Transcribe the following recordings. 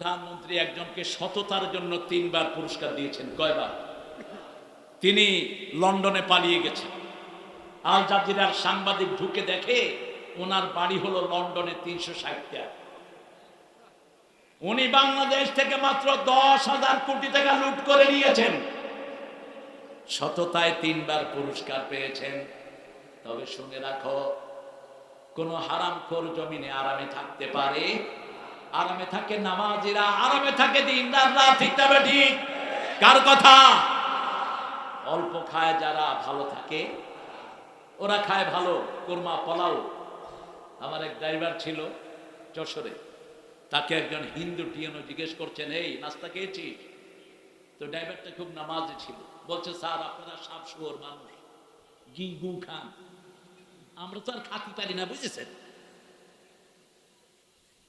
প্রধানমন্ত্রী একজনকে সততার জন্য তিনবার পুরস্কার দিয়েছেন। কয়বার? তিনি লন্ডনে পালিয়ে গেছেন। আল জাজিরার সাংবাদিক ঢুকে দেখে ওনার বাড়ি হলো লন্ডনে তিনশো ষাটটা। উনি বাংলাদেশ থেকে মাত্র দশ হাজার কোটি টাকা লুট করে নিয়েছেন। সততায় তিনবার পুরস্কার পেয়েছেন। তবে শুনে রাখো, কোন হারামখোর জমিনে আরামে থাকতে পারে আরামে থাকে নামাজিরা, আরামে থাকে দিনদাররা ঠিক তবে ঠিক কার কথা? অল্প খায় যারা ভালো থাকে, ওরা খায় ভালো, কোরমা, পলাও। আমার এক ড্রাইভার ছিল যশোরে। তাকে একজন হিন্দু টিএনও জিজ্ঞেস করছেন, এই, নাস্তা খেয়েছিস তো ড্রাইভারটা খুব নামাজে ছিল। বলছে, স্যার, আপনারা সাপ শুয়োর মানুষ। গি গু খান। আমরা তো আর খাতি পারি না, বুঝেছেন?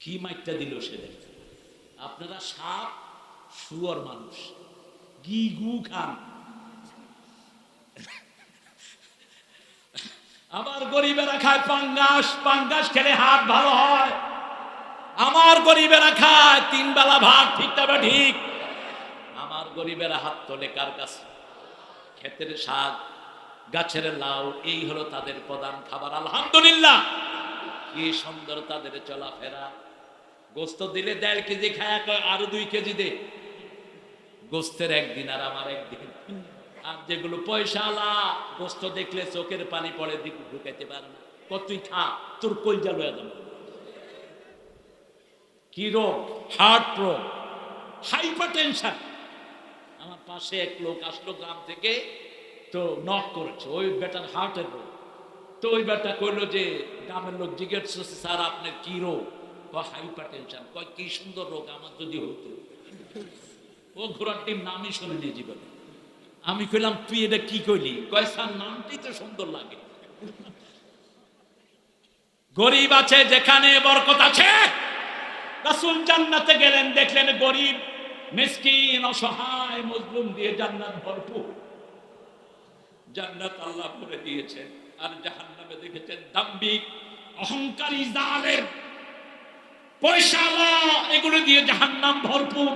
কি মাইকটা দিল সে দেখতে। আপনারা সাপ, শুয়োর মানুষ। গি গু খান। আমার গরিবেরা খায় পাঙ্গাস পাঙ্গাস খেলে হাত ভালো হয়। আমার গরিবেরা খায় তিন বেলা ভাত, ঠিক তবে ঠিক? আমার গরিবেরা হাত তোলে কার কাছে? ক্ষেতের শাক, গাছের লাউ, এই হলো তাদের প্রধান খাবার। আলহামদুলিল্লাহ। কি সুন্দর তাদের চলাফেরা। গোস্ত দিলে দেড় কেজি খায় কয়, আরও দুই কেজি দে। গোস্তের একদিন আর আমার একদিন। আর যেগুলো পয়সা আলা, গোস্ত দেখলে চোখের পানি পড়ে, দিক ঢুকাইতে পারে না। কত তুই খা তোর কইজা লয়ে যাব। কি রোগ? হার্ট রোগ। হাইপার টেনশন আমার পাশে এক লোক আসলো গ্রাম থেকে, তো নক করেছে। ওই বেটার হার্টের রোগ। তো ওই বেটা কইলো যে, গ্রামের লোক জিজ্ঞেস স্যার, আপনার কি রোগ? হাইপার টেনশন কয় কি সুন্দর রোগ, আমার যদি হতো। ও ঘোড়ার টিম নামই শুনিনি জীবনে আমি কইলাম, তুই এটা কি কইলি? কয়, স্যার, নামটাই তো সুন্দর লাগে। গরিব আছে, যেখানে বরকত আছে। রাসূল জান্নাতে গেলেন, দেখলেন গরিব, মিসকিন, অসহায়, মজলুম দিয়ে জান্নাত ভরপুর। জান্নাত আল্লাহ করে দিয়েছেন। আর জাহান্নামে দেখেছেন দাম্বিক অহংকারী জালের পয়সাওয়ালা এগুলো দিয়ে জাহান্নাম ভরপুর।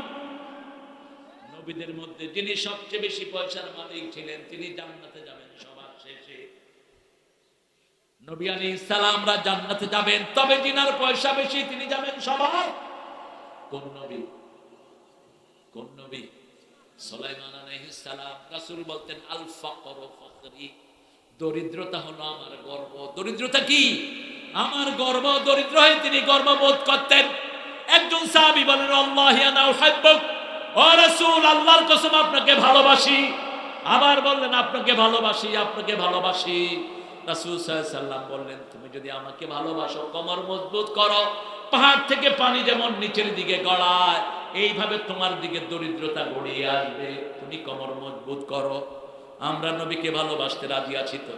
নবীদের মধ্যে যিনি সবচেয়ে বেশি পয়সার মালিক ছিলেন, তিনি জান্নাতে যাবেন সবার শেষে। নবী আলী ইসালামরা জান্নাতে যাবেন, তবে যিনার পয়সা বেশি, তিনি যাবেন সবার। কোন নবী? কোন নবী? সুলাইমান আলাইহিস সালাম, রাসূল বলতেন আল ফাকর ফাকরি। দরিদ্রতা হলো আমার গর্ব। দরিদ্রতা কি? আমার গর্ব, দরিদ্র হয়ে তিনি গর্ববোধ করতেন। একজন সাহাবী বলেন, আল্লাহি ও রাসূল, আল্লাহর কসম, আপনাকে ভালোবাসি। আবার বললেন, আপনাকে ভালোবাসি আপনাকে ভালোবাসি। রাসূল বললেন, তুমি যদি আমাকে ভালোবাসো, কমর মজবুত করো, পাহাড় থেকে পানি যেমন নিচের দিকে গড়ায়, এইভাবে তোমার দিকে দরিদ্রতা গড়িয়ে আসবে। তুমি কোমর মজবুত করো। আমরা নবীকে ভালোবাসতে রাজি আছি তো।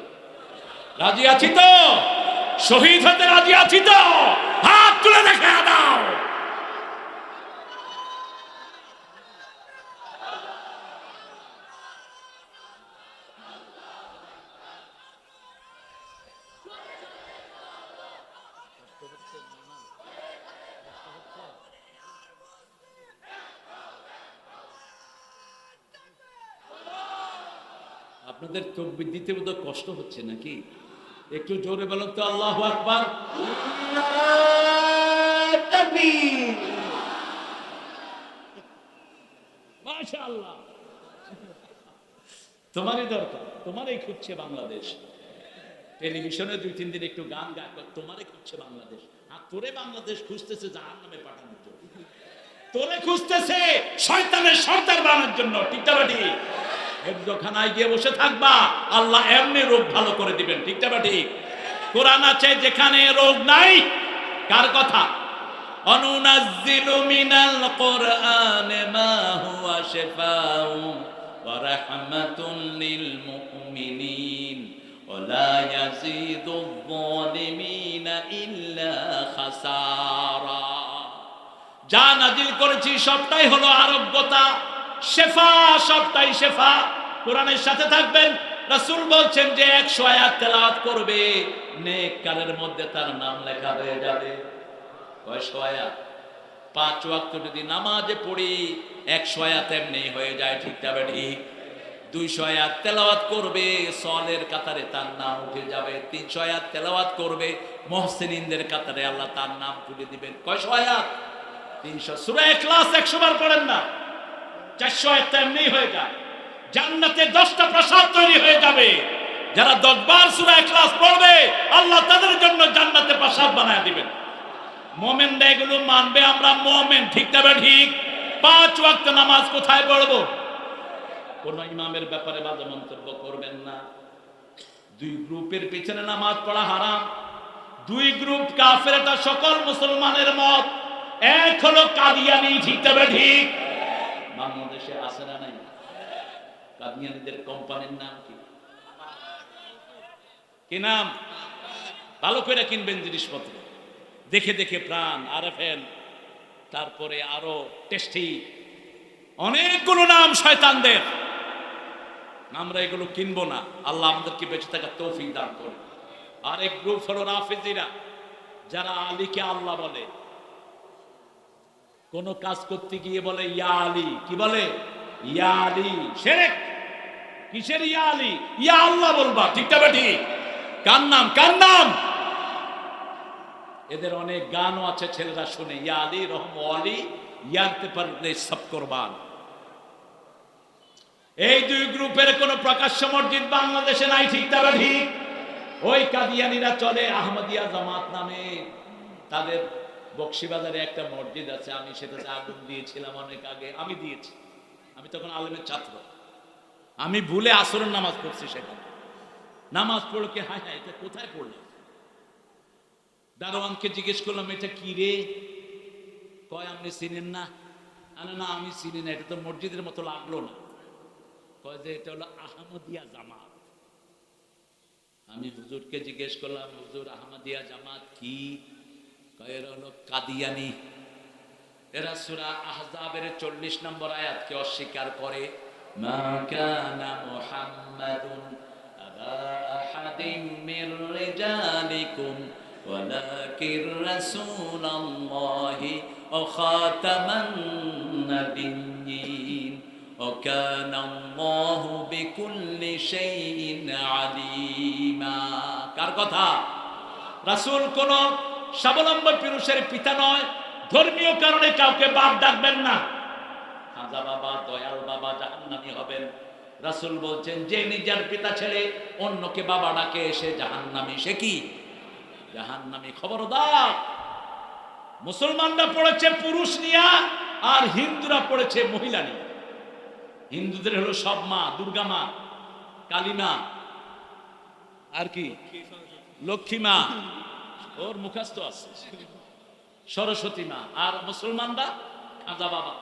রাজি আছি তো? শহীদ হতে রাজি আছি তো? হাত তুলে দেখে দাও আপনাদের তকবির দিতে বোধ কষ্ট হচ্ছে নাকি? একটু জোরে বলেন তো, আল্লাহ আকবার। তোমারই দরকার, তোমারই খুঁজছে বাংলাদেশ। টেলিভিশনে দুই, তিন দিন একটু গান গা তোমারই খুঁজছে বাংলাদেশ। আর তোরে বাংলাদেশ খুঁজতেছে জাহান নামে পাঠানোর জন্য। তোরে খুঁজতেছে শয়তানের সর্দার বানানোর জন্য ঠিক? হেফজখানায় গিয়ে বসে থাকবা, আল্লাহ এমনি রোগ ভালো করে দিবেন, ঠিক না ঠিক কোরআন আছে, যেখানে রোগ নাই, কার কথা? অনুনাজ্জিলু মিনাল কোরআন মা হুয়া শিফাউ, ওয়া রাহমাতুন লিল মুমিনিন ওয়ালা ইয়াজিদু যালিমিনা ইল্লা খাসারা। যা নাজিল করেছি, সবটাই হলো আরোগ্যতা। শেফা, সবটাই শেফা। কোরআনের সাথে থাকবেন। রাসূল বলছেন যে একশো আয়াত তেলাওয়াত করবে, নেক কারের মধ্যে তার নাম লেখা হয়ে যাবে। কয়শো আয়াত? পাঁচ ওয়াক্ত যদি নামাজে পড়ি, একশো আয়াত এমনি হয়ে যায়, ঠিক যাবে ঠিক দুইশো আয়াত তেলাওয়াত করবে সলের কাতারে তার নাম উঠে যাবে। তিনশো আয়াত তেলাওয়াত করবে মহসিনদের কাতারে আল্লাহ তার নাম তুলে দিবেন। কয়শো আয়াত? তিনশো। সুরা ক্লাস একশো বার পড়েন না। চারশো আয়াত তো এমনি হয়ে যায়। জান্নাতে দশটা প্রসাদ তৈরি হয়ে যাবে। যারা দশবার সুরা ক্লাস পড়বে, আল্লাহ তাদের জন্য জান্নাতে প্রসাদ বানায় দিবেন। মোমেনরা এগুলো মানবে, আমরা মোমেন, ঠিক না ঠিক পাঁচ ওয়াক্ত নামাজ কোথায় পড়ব? কোন ইমামের ব্যাপারে বাজে মন্তব্য করবেন না। দুই গ্রুপের পিছনে নামাজ পড়া হারাম। দুই গ্রুপ কাফের, এটা সকল মুসলমানের মত। এক হলো কাদিয়ানি, ঠিক তবে ঠিক বাংলাদেশে আছে না নাই? কাদিয়ানিদের কোম্পানির নাম কি? কি নাম? ভালো করে কিনবেন জিনিসপত্র। দেখে দেখে প্রাণ আর তারপরে আরও টেস্টি। অনেকগুলো নাম শয়তানদের। আমরা এগুলো কিনবো না। আল্লাহ আমাদেরকে বেঁচে থাকার তৌফিক দান করে আর এক গ্রুপ হলো রাফিজিরা, যারা আলীকে আল্লাহ বলে। কোন কাজ করতে গিয়ে বলে, ইয়া আলী। কি বলে? ইয়া আলী, সেরেক। কিসের ইয়া আলী? ইয়া আল্লাহ বলবা। ঠিক তবে ঠিক কার নাম? কার নাম? এদের অনেক গানও আছে, ছেলেরা শুনে। ইয়া আলী, রহম আলী ইয়ারতে পারলে সব কোরবান। এই দুই গ্রুপের কোন প্রকাশ্য মসজিদ বাংলাদেশে নাই, ঠিক তবে ঠিক ওই কাদিয়ানিরা চলে, আহমদিয়া জামাত নামে। তাদের বক্সিবাজারে একটা মসজিদ আছে, আমি সেটাতে আগুন দিয়েছিলাম অনেক আগে, আমি দিয়েছি। আমি তখন আলেমের ছাত্র। আমি ভুলে আসরের নামাজ পড়ছি সেখানে। নামাজ পড়ল কি, হায় হায়, এটা কোথায় পড়লাম দারোয়ানকে জিজ্ঞেস করলাম, এটা কি রে? কয়, আপনি চিনেন না? আরে, না, আমি চিনি না, এটা তো মসজিদের মতো লাগল না। কয় যে, এটা হলো আহমদিয়া জামাত। আমি হুজুরকে জিজ্ঞেস করলাম, হুজুর, আহমদিয়া জামাত কি? এরা হলো কাদিয়ানি এরা সুরা আহজাবের চল্লিশ নম্বর আয়াতকে অস্বীকার করে মা কানা মুহাম্মাদুন আবা আহাদিম মির রিজালিকুম ولكن رسول الله وخاتم النبيين وكان الله بكل شيء عليما কার কথা রাসূল কোন স্বাবলম্বী পুরুষের পিতা নয়, ধর্মীয় কারণে কাউকে বাপ ডাকবেন না। খাজা বাবা, দয়াল বাবা জাহান্নামী হবেন। রাসুল বলছেন, যে নিজের পিতা ছেলে অন্যকে বাবা ডাকে, সে জাহান্নামী। সে কি? জাহান্নামী খবরদার। মুসলমানরা পড়েছে পুরুষ নিয়া, আর হিন্দুরা পড়েছে মহিলা নিয়ে। হিন্দুদের হলো সব মা, দুর্গা মা, কালী মা। আর কি? লক্ষ্মী মা। ওর মুখাস্ত আছে। সরস্বতী মা। আর মুসলমানরা? আদা বাবা।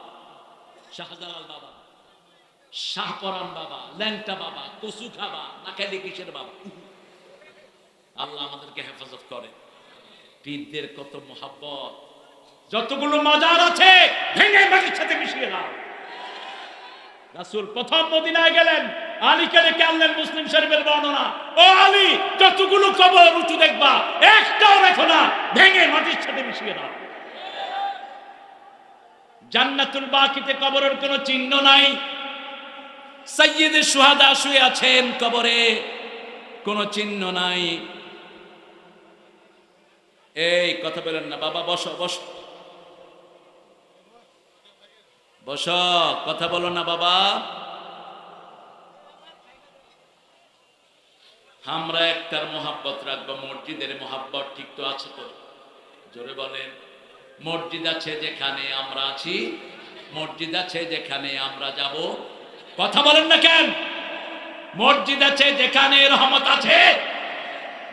শাহজালাল বাবা। শাহপরান বাবা। ল্যাংটা বাবা। কচু খাবা। নাকালি কিসের বাবা? আল্লাহ আমাদেরকে হেফাজত করে। পীরদের কত মোহাব্বত। যতগুলো মাজার আছে, ভেঙে মাটির সাথে মিশিয়ে দাও। রাসূল প্রথম মদিনায় গেলেন। আলীকে রেখে আনলেন মুসলিম শরীফের ও আলী, যতগুলো দেখবা, একটাও না, ভেঙে মাটির সাথে মিশিয়ে দাও। জান্নাতুল বাকিতে কবরের কোনো চিহ্ন নাই। সাইয়্যিদের সুহাদা শুয়ে আছেন কবরে, কোনো চিহ্ন নাই। এই কথা বলেন না, বাবা, বসো, বস। বস, কথা বলো না, বাবা। আমরা একটার মোহাব্বত রাখব, মসজিদের মোহাব্বত ঠিক তো আছে তো? জোরে বলেন, মসজিদ আছে যেখানে আমরা আছি, মসজিদ আছে যেখানে আমরা যাব। কথা বলেন না কেন? মসজিদ আছে যেখানে রহমত আছে।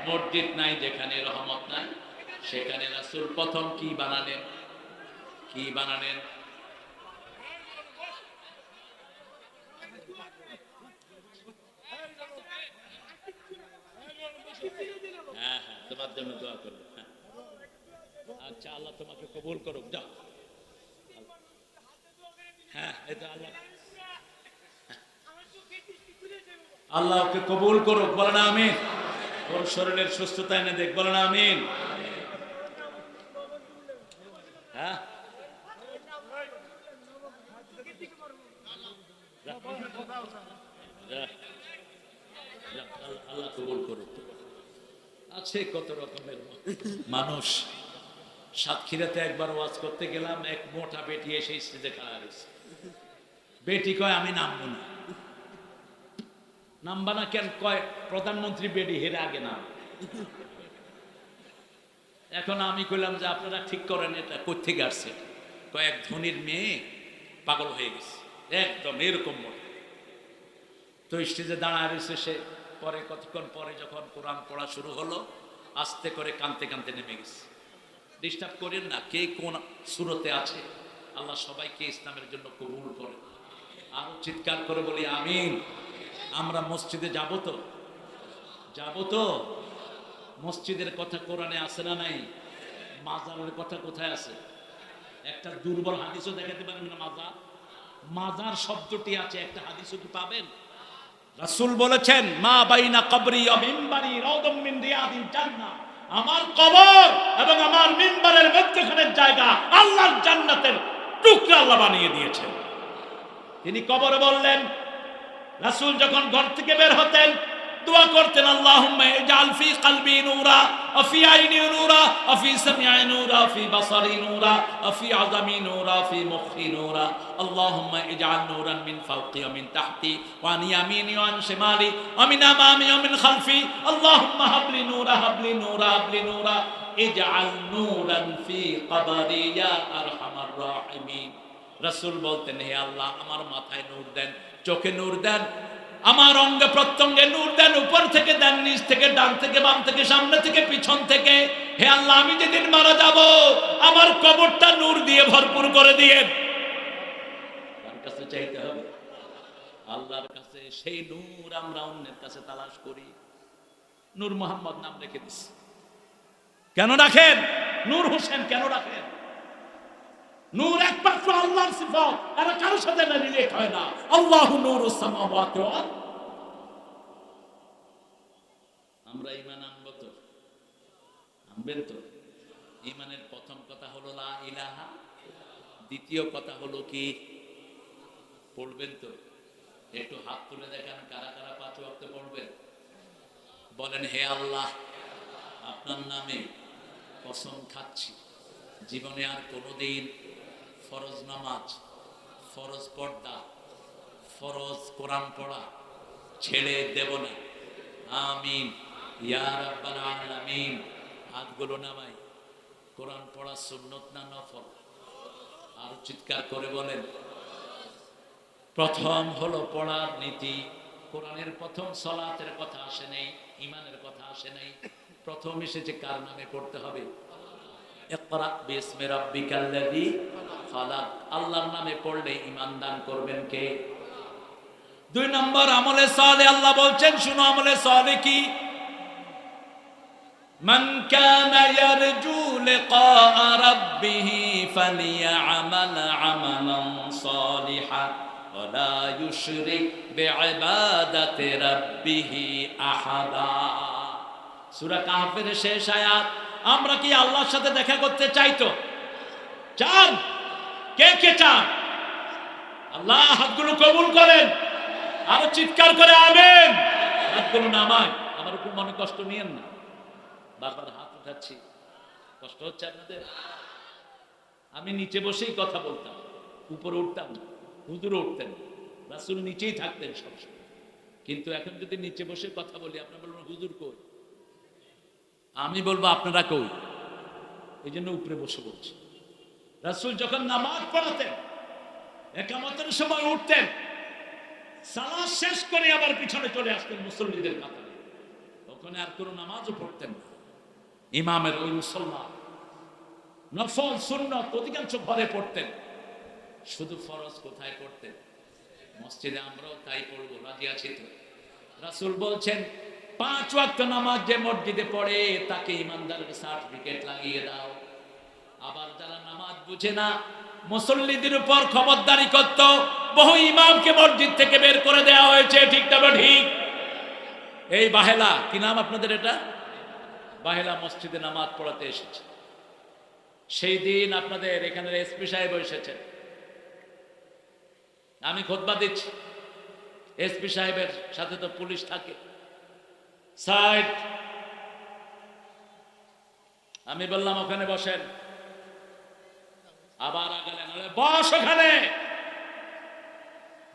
মসজিদ নাই যেখানে রহমত নাই। সেখানে রাসূল প্রথম কি বানালেন? কি বানালেন? জন্য দোয়া করবে হ্যাঁ। আচ্ছা আল্লাহ তোমাকে কবুল করুক, যাও। হ্যাঁ, আল্লাহ। আল্লাহকে কবুল করুক, বলে না আমিন। ওর শরীরের সুস্থতা এনে দেখ, বলে না আমিন। হ্যাঁ। আল্লাহ কবুল করুক। আছে কত রকমের মানুষ, সাতক্ষীরাতে একবার ওয়াজ করতে গেলাম, এক মোটা বেটি এসে স্টেজে খাড়া রয়েছে। বেটি কয়, আমি নামবো না। নামবা না কেন? কয়, প্রধানমন্ত্রী বেটি, হেরে আগে নাম। এখন আমি কইলাম যে, আপনারা ঠিক করেন, এটা কোথেকে আসছে? কয়েক ধনির মেয়ে পাগল হয়ে গেছে। একদম এরকম মোটা। তো স্টেজে দাঁড়ায় রয়েছে সে পরে কতক্ষণ পরে যখন কোরআন পড়া শুরু হলো, আস্তে করে কানতে কানতে নেমে গেছে। ডিস্টার্ব করেন না, কে কোন সুরতে আছে, আল্লাহ সবাইকে ইসলামের জন্য কবুল করে। আরও চিৎকার করে বলি, আমিন। আমরা মসজিদে যাব তো? যাব তো? মসজিদের কথা কোরআনে আছে না নাই? মাজারের কথা কোথায় আছে? একটা দুর্বল হাদিসও দেখাতে পারেন না মাজার? মাজার শব্দটি আছে, একটা হাদিসও কি পাবেন? রাসূল বলেছেন, মা বাইনা কবরি মিম্বারি রাউদাম মিন রিয়াদিল জান্নাহ। আমার কবর এবং আমার মিম্বারের মধ্যখানের জায়গা আল্লাহর জান্নাতের টুকরা আল্লাহ বানিয়ে দিয়েছেন। তিনি কবর বললেন, রাসূল যখন ঘর থেকে বের হতেন দোয়া করতেন, আল্লাহুম্মা ইজআল ফি কলবি নূরা, ওয়া ফি আইনি নূরা, ওয়া ফি সামঈ নূরা ফি বাসারি নূরা, ওয়া ফি আযামি নূরা ফি মুখি নূরা, আল্লাহুম্মা ইজআল নূরান মিন ফাওকি ওয়া মিন তাহতি, ওয়া আন ইয়ামিনি ওয়া আন শিমালি, ওয়া মিন আমামি ওয়া মিন খালফি, আল্লাহুম্মা হাবলি নূরা হাবলি নূরা হাবলি নূরা, ইজআল নূরান ফি কবরি ইয়া আরহামার রাহিমিন. রাসূল বলতেন, হে আল্লাহ, আমার মাথায় নূর দেন, চোখে নূর দেন আমার অঙ্গে প্রত্যঙ্গে নূর দেন, উপর থেকে দেন, নিচ থেকে ডান থেকে বাম থেকে, সামনে থেকে, পিছন থেকে। হে আল্লাহ, আমি যেদিন মারা যাব, আমার কবরটা নূর দিয়ে ভরপুর করে দিয়ে। কাছে চাইতে হবে? আল্লাহর কাছে, সেই নূর আমরা অন্যের কাছে তালাশ করি। নূর মোহাম্মদ নাম রেখে দিছি। কেন রাখেন? নূর হোসেন কেন রাখেন? নূর একমাত্র আল্লাহর সিফাত। এরা কারোর সাথে না রিলেট হয় না। আল্লাহু নূরুস সামাওয়াতি। আমরা ঈমান আনব তো? আনবেন তো? ঈমানের প্রথম কথা হলো লা ইলাহা। দ্বিতীয় কথা হলো কি? পড়বেন তো? একটু হাত তুলে দেখান কারা কারা পাঁচ ওয়াক্ত পড়বেন। বলেন, হে আল্লাহ, আপনার নামে কসম খাচ্ছি। জীবনে আর কোনোদিন ফরজ নামাজ, ফরজ পর্দা, ফরজ কোরআন পড়া, ছেড়ে দেব না। আমিন। আলামিন। হাতগুলো নামাই। কোরআন পড়া সুন্নত না নফল? আর চিৎকার করে বলেন। প্রথম হলো পড়ার নীতি। কোরআনের প্রথম সলাতের কথা আসে নেই ইমানের কথা আসে নেই। প্রথম এসেছে কার নামে পড়তে হবে? ইকরা বিসমি রাব্বিকাল্লাযী খালাক আল্লাহর নামে পড়লে ঈমান দান করবেন কে দুই নম্বর আমলে সালে আল্লাহ বলছেন শুনো আমলে সালে কি من كان يرجو لقاء ربه فليعمل عملا صالحا ولا يشرك بعبادة ربه أحدا সূরা কাহফের শেষ আয়াত আমরা কি আল্লাহর সাথে দেখা করতে চাইতো? চান? কে কে চান? আল্লাহ হাতগুলো কবুল করেন। আরও চিৎকার করে আমেন। হাতগুলো নামায়। আমার উপর মনে কষ্ট নিয়েন না। বারবার হাত উঠাচ্ছি। কষ্ট হচ্ছে আপনাদের? আমি নিচে বসেই কথা বলতাম। উপরে উঠতাম না। হুজুরে উঠতেন। রাসূল নিচেই থাকতেন সবসময়। কিন্তু এখন যদি নিচে বসে কথা বলি, আপনার বলবেন, হুজুর কই? আমি বলব, আপনারা কই? এই জন্য উপরে বসে বলছি। রাসূল যখন নামাজ পড়াতেন, একামতের সময় উঠতেন, সালাদ শেষ করে আবার পিছনে চলে আসতেন মুসল্লিদের কাতারে। ওখানে আর কোনো নামাজও পড়তেন না। ইমামের ওই মুসল্লা নফল, সুন্নত অধিকাংশ ঘরে পড়তেন। শুধু ফরজ কোথায় পড়তেন? মসজিদে আমরাও তাই পড়ব, রাজি আছি তো? রাসূল বলছেন পাঁচ ওয়াক্ত নামাজ যে মসজিদে পড়ে, তাকে ইমানদারের সার্টিফিকেট লাগিয়ে দাও। আবার যারা নামাজ বুঝে না, মুসল্লিদের উপর খবরদারি করত, বহু ইমামকে মসজিদ থেকে বের করে দেওয়া হয়েছে, ঠিক তবে ঠিক? এই বাহেলা, কি নাম আপনাদের এটা? বাহেলা মসজিদে নামাজ পড়াতে এসেছে। সেই দিন আপনাদের এখানে এসপি সাহেব এসেছেন। আমি খোদবা দিচ্ছি। এসপি সাহেবের সাথে তো পুলিশ থাকে। সাইড। আমি বললাম, ওখানে বসেন। আবার আগালেন বস ওখানে।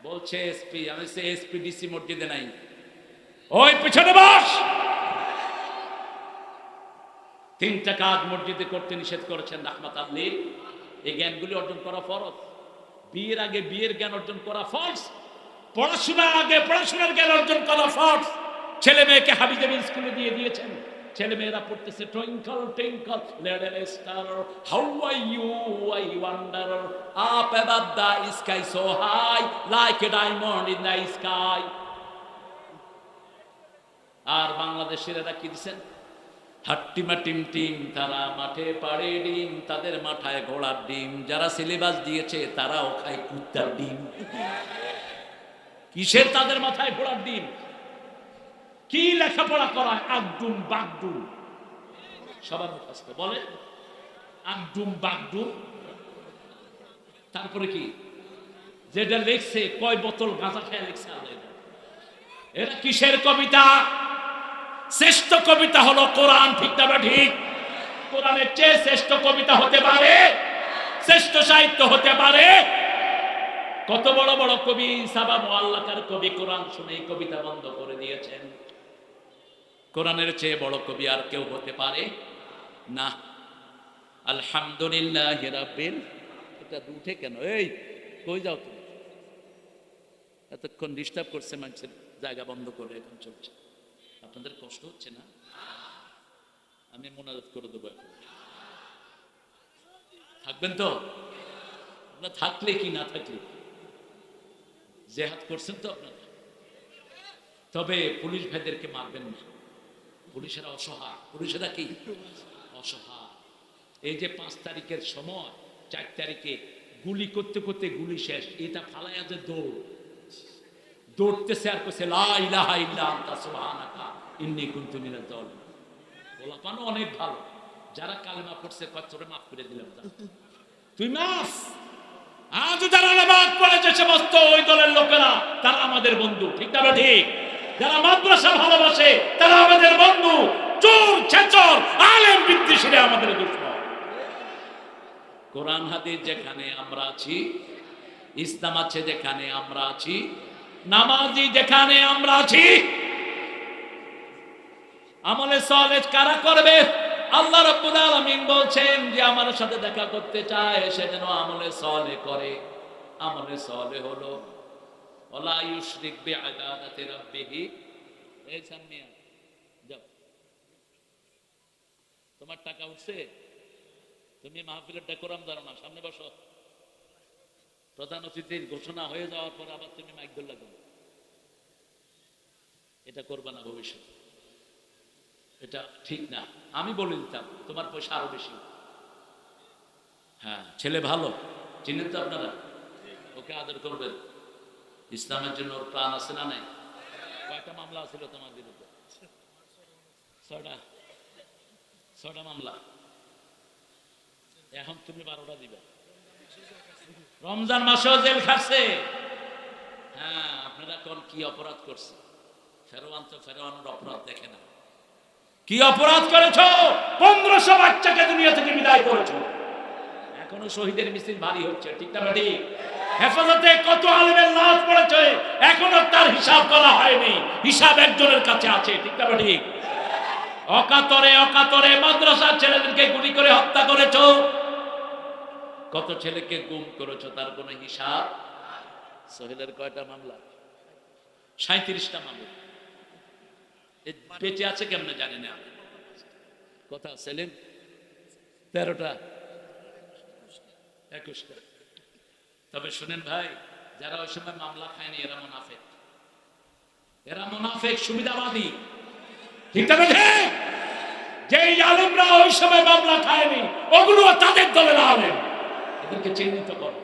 বলছে এসপি আমি সে এসপি ডিসি মসজিদে নাই। ওই পিছনে বস। তিনটা কাজ মসজিদে করতে নিষেধ করেছেন রাহমাত আল্লী। এই জ্ঞানগুলি অর্জন করা ফরজ। বিয়ের আগে বিয়ের জ্ঞান অর্জন করা ফরজ। পড়াশোনার আগে পড়াশোনার জ্ঞান অর্জন করা ফরজ। ছেলে মেয়েকে হাবিজাবি স্কুলে দিয়ে দিয়েছেন। ছেলে মেয়েরা পড়তেছে twinkle twinkle. Star how are you I wonder up sky so high like a diamond in the sky আর বাংলাদেশের এরা কি দিচ্ছেন হাট্টিমা টিম টিম, তারা মাঠে পাড়ে ডিম, তাদের মাথায় ঘোড়ার ডিম। যারা সিলেবাস দিয়েছে, তারাও খায় কুত্তার ডিম। কিসের তাদের মাথায় ঘোড়ার ডিম? কি লেখাপড়া করায়? আগডুম বাগডুম সবার মুখস্থ বলে আগডুম বাগডুম তারপরে কি? যেটা লিখছে, কয় বোতল গাঁজা খেয়ে লিখছে এটা। কিসের কবিতা? শ্রেষ্ঠ কবিতা হলো কোরআন, ঠিক না বা ঠিক? কোরআনের চেয়ে শ্রেষ্ঠ কবিতা হতে পারে? শ্রেষ্ঠ সাহিত্য হতে পারে? কত বড় বড় কবি, সাবা মোয়াল্লাকার কবি কোরআন শুনে কবিতা বন্ধ করে দিয়েছেন। কোরআনের চেয়ে বড় কবি আর কেউ হতে পারে? না। আলহামদুলিল্লাহ এটা উঠে কেন? এই, কই যাও তুমি? এতক্ষণ ডিস্টার্ব করছে মানুষের জায়গা বন্ধ করে এখন চলছে। আপনাদের কষ্ট হচ্ছে না? আমি মোনাজাত করে দেবো থাকবেন তো? আপনার থাকলে কি না থাকলে? জেহাদ করছেন তো আপনারা? তবে পুলিশ ভাইদেরকে মারবেন না। পুলিশেরা অসহায়। পুলিশেরা কি? অসহায়। এই যে পাঁচ তারিখের সময়, চার তারিখে গুলি করতে করতে গুলি শেষ, এটা ফালাইয়া যে দৌড়। দৌড়তেছে আর জালিমিন গোলাপানো অনেক ভালো। যারা কালেমা পড়ছে, কয়, তোরে মাফ করে দিলাম তুই মাফ? আজ যারা নামাজ যে সমস্ত ওই দলের লোকেরা, তারা আমাদের বন্ধু, ঠিক না ঠিক? যারা মাদ্রাসা ভালোবাসে, তারা আমাদের বন্ধু, চোর, ছেচর, আলেম, বিদ্বেষীরা আমাদের দুশ্মন। কোরআন হাদিস যেখানে আমরা আছি, ইসলাম আছে যেখানে আমরা আছি, নামাজি যেখানে আমরা আছি, আমলে সলেজ কারা করবে? আল্লাহ রাব্বুল আলামিন বলছেন যে, আমার সাথে দেখা করতে চায়, সে যেন আমলে সলে করে। আমলে সলে হলো ওলা ইউশরিক বিইবাদাতি রাব্বিহি। এই সামিয়া যাও। তোমার টাকা উঠছে? তুমি মাহফিলের ডেকোরাম ধরো না সামনে বসো। প্রধান অতিথির ঘোষণা হয়ে যাওয়ার পর আবার তুমি মাইক ধরলা? এটা করবে না ভবিষ্যতে এটা ঠিক না। আমি বলে দিতাম তোমার পয়সা আরও বেশি। হ্যাঁ ছেলে ভালো চিনেন তো আপনারা? ওকে আদর করবেন। ইসলামের জন্য ওর প্রাণ আছে না নাই? কয়টা মামলা ছিল তোমার বিরুদ্ধে? ছয়টা। ছয়টা মামলা। এখন তুমি বারোটা দিবে। রমজান মাসেও জেল খাটছে। হ্যাঁ আপনারা কোন কি অপরাধ করছে? ফেরোয়ান তো ফেরোয়ানের অপরাধ দেখে না। কি অপরাধ করেছ? পনেরোশো বাচ্চাকে দুনিয়া থেকে বিদায় করেছ। এখনও শহীদের মিছিল ভারী হচ্ছে, ঠিক না ঠিক হেফাজতে কত আলেমের লাশ পড়েছে, এখনও তার হিসাব করা হয়নি। হিসাব একজনের কাছে আছে, ঠিক না ঠিক? অকাতরে অকাতরে মাদ্রাসার ছেলেদেরকে গুলি করে হত্যা করেছ। কত ছেলেকে গুম করেছ, তার কোনো হিসাব? সোহেলের কয়টা মামলা? সাঁত্রিশটা মামলা। বেঁচে আছে কেমনে জানি না। কথা সেলিম, তেরোটা। একুশটা। তবে শুনেন ভাই, যারা ওই সময় মামলা খায়নি, এরা মোনাফেক। এরা মোনাফেক, সুবিধাবাদী। ঠিক যেই আলেমরা ওই সময় মামলা খায়নি, ওগুলো তাদের দলের আলেম। এদেরকে চিহ্নিত করো।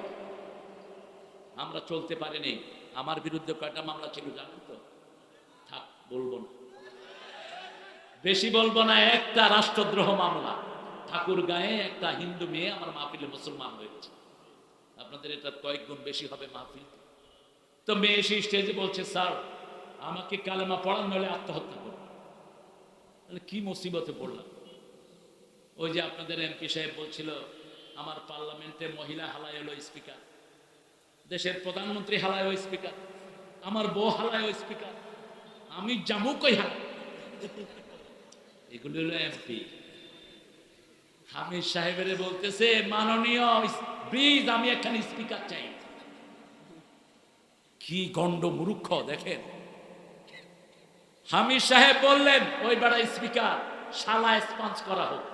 আমরা চলতে পারিনি। আমার বিরুদ্ধে কয়টা মামলা ছিল জানেন তো? থাক, বলব না। বেশি বলব না, একটা রাষ্ট্রদ্রোহ মামলা। ঠাকুর গায়ে একটা হিন্দু মেয়ে আমার মাহফিলে মুসলমান হয়েছে। আপনাদের এটা কয়েক গুণ বেশি হবে মাহফিল। তো মেয়ে এসে স্টেজে বলছে, স্যার, আমাকে কালেমা পড়ান নলে আত্মহত্যা করব। কি মুসিবতে পড়লাম? ওই যে আপনাদের এমপি সাহেব বলছিল, আমার পার্লামেন্টে মহিলা হালায় হলো স্পিকার, দেশের প্রধানমন্ত্রী হালায় ওই স্পিকার, আমার বউ হালায় ওই স্পিকার, আমি জামু কই হালা এগুলো হলো এমপি। হামিদ সাহেবের বলতেছে মাননীয় ব্রিজ আমি এখানে স্পিকার চাই। কি গন্ড মূর্খ দেখেন। হামিদ সাহেব বললেন ওই বেড়া স্পিকার শালা স্পঞ্জ করা হোক।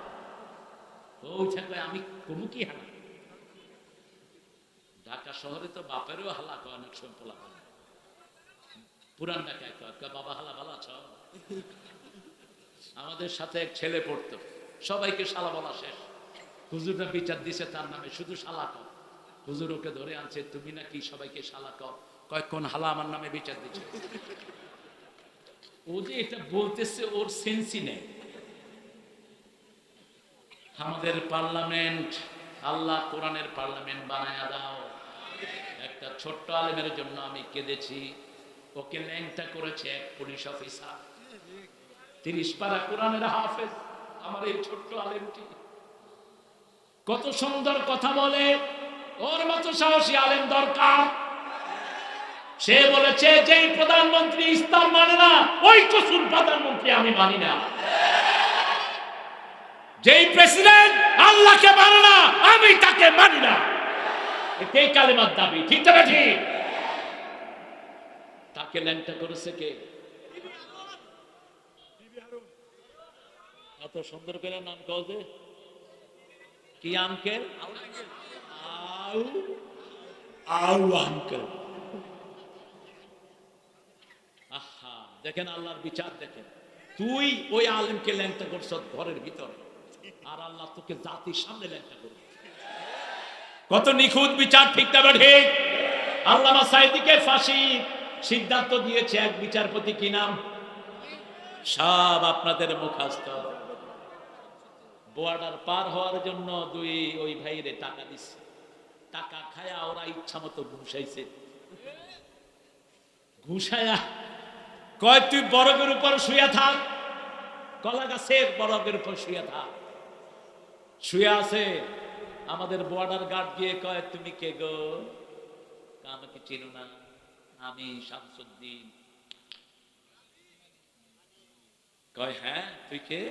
ওই থাকলে আমি কোনো কি হালা? ঢাকা শহরে তো বাপেরও হালা কয় অনেক সময় পোলা। পুরান ঢাকায় কয় কয়, বাবা হালা ভালো আছো? আমাদের সাথে এক ছেলে পড়তো। সবাইকে শালা বলা শেষ। হুজুররা বিচার দিছে তার নামে শুধু শালা কর। হুজুর ওকে ধরে আনছে, তুমি নাকি সবাইকে শালা কর? কয়েকক্ষণ হালা আমার নামে বিচার দিচ্ছে ও যে এটা বলতেছে, ওর সেন্সই নেই। আমাদের পার্লামেন্ট, আল্লাহ কোরআনের পার্লামেন্ট বানায় দাও। একটা ছোট্ট আলেমের জন্য আমি কেঁদেছি। ওকে ল্যাংটা করেছে এক পুলিশ অফিসার। তিরিশ পারা কোরআনের হাফেজ। আমার এই ছোট্ট আলেমটি। কত সুন্দর কথা বলে, ওর মতো সাহসী আলেম দরকার। সে বলেছে, যেই প্রধানমন্ত্রী ইসলাম মানে না, ওই কসুর প্রধানমন্ত্রী আমি মানি না। যেই প্রেসিডেন্ট আল্লাহকে মানে না, আমি তাকে মানি না। এটাই কালেমার দাবি, ঠিক তাকে ল্যাংটা করেছে কে? এত সুন্দর করে নাম কও যে। কি আঙ্কেল আউ আউ আঙ্কেল আহা, দেখেন আল্লাহর বিচার দেখেন। তুই ওই আলেমকে ল্যাংটা করছ ঘরের ভিতরে। আর আল্লাহ তোকে জাতির সামনে ল্যাংটা করবে। কত নিখুঁত বিচার, ঠিক তবে ঠিক? আল্লামা সাইদিকে ফাঁসি সিদ্ধান্ত দিয়েছে এক বিচারপতি কি নাম? সব আপনাদের মুখাস্ত বর্ডার পার হওয়ার জন্য দুই ওই ভাইরে টাকা দিচ্ছে টাকা খায়া ওরা ইচ্ছা মতো ঘুষাইছে। ঘুষায়া কয়, তুই বরফের উপর শুয়ে থাক। কলা গাছের বরফের উপর শুয়ে থাক। শুয়ে আছে। আমাদের বর্ডার গার্ড গিয়ে কয়, তুমি কে গো? আমাকে চিনো না। আমি শামসুদ্দিন। কয় হ্যাঁ তুই কে?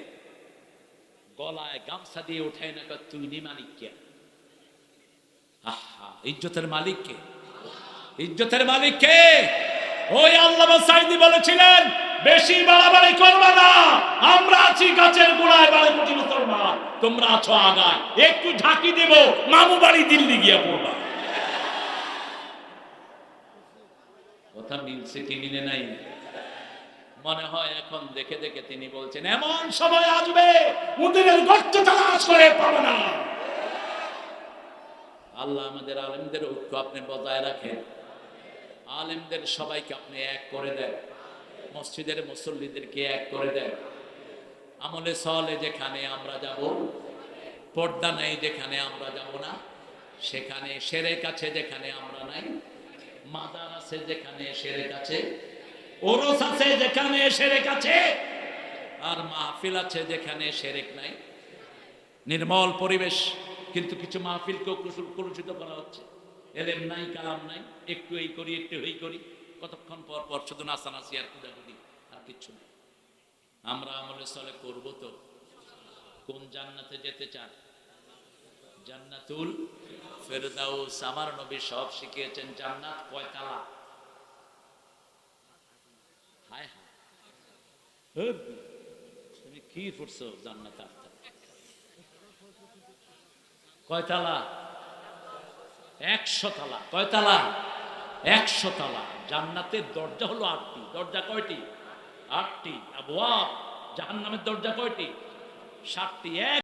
গলায় গামছা দিয়ে উঠায় না কয়, তুই নি মালিক কে? আহা, ইজ্জতের মালিক কে? ইজ্জতের মালিক কে? ওই আল্লাহ সাইদি বলেছিলেন, বেশি বাড়াবাড়ি করবে না, আমরা আছি গাছের গোড়ায় বাড়ি কোটি মুসলমান তোমরা আছো আগায়, একটু ঝাঁকি দেব, মামু বাড়ি দিল্লি গিয়া পড়বা। কথা মিলছে কি মিলে নাই? মনে হয় এখন দেখে দেখে তিনি বলছেন, এমন সময় আসবে উদিনের গর্ত তালাশ করে পাবে না। আল্লাহ আমাদের আলেমদের ঐক্য আপনি বজায় রাখেন। আলেমদের সবাইকে আপনি এক করে দেন। মসজিদের মুসল্লিদেরকে এক করে দেন। আমলে সলে যেখানে আমরা যাব, পর্দা নেই যেখানে আমরা যাব না, সেখানে সেরে কাছে যেখানে আমরা নাই মাদার আছে যেখানে সেরে কাছে ওরস আছে যেখানে সেরে আছে, আর মাহফিল আছে যেখানে সেরেক নাই। নির্মল পরিবেশ, কিন্তু কিছু মাহফিলকেও কুসুল কলুষিত করা হচ্ছে। এলেম নাই, কালাম নাই, একটু এই করি, একটু এই করি। কতক্ষণ পর পর শুধু নাচানাচি আর কুদাকুদি আর কিচ্ছু নেই। আমরা আমলে চলে করব তো। কোন জান্নাতে যেতে চান? জান্নাতুল ফেরদাউস, আমার নবী সব শিখিয়েছেন, জান্নাত কয়তালা হায় হায়। তুমি কি করছ জান্নাত? আসতে কয়তালা একশো তালা। কয়তালা একশো তালা। জান্নাতের দরজা হলো আটটি। দরজা কয়টি? আটটি। আবু জাহান্নামের দরজা কয়টি? সাতটি। এক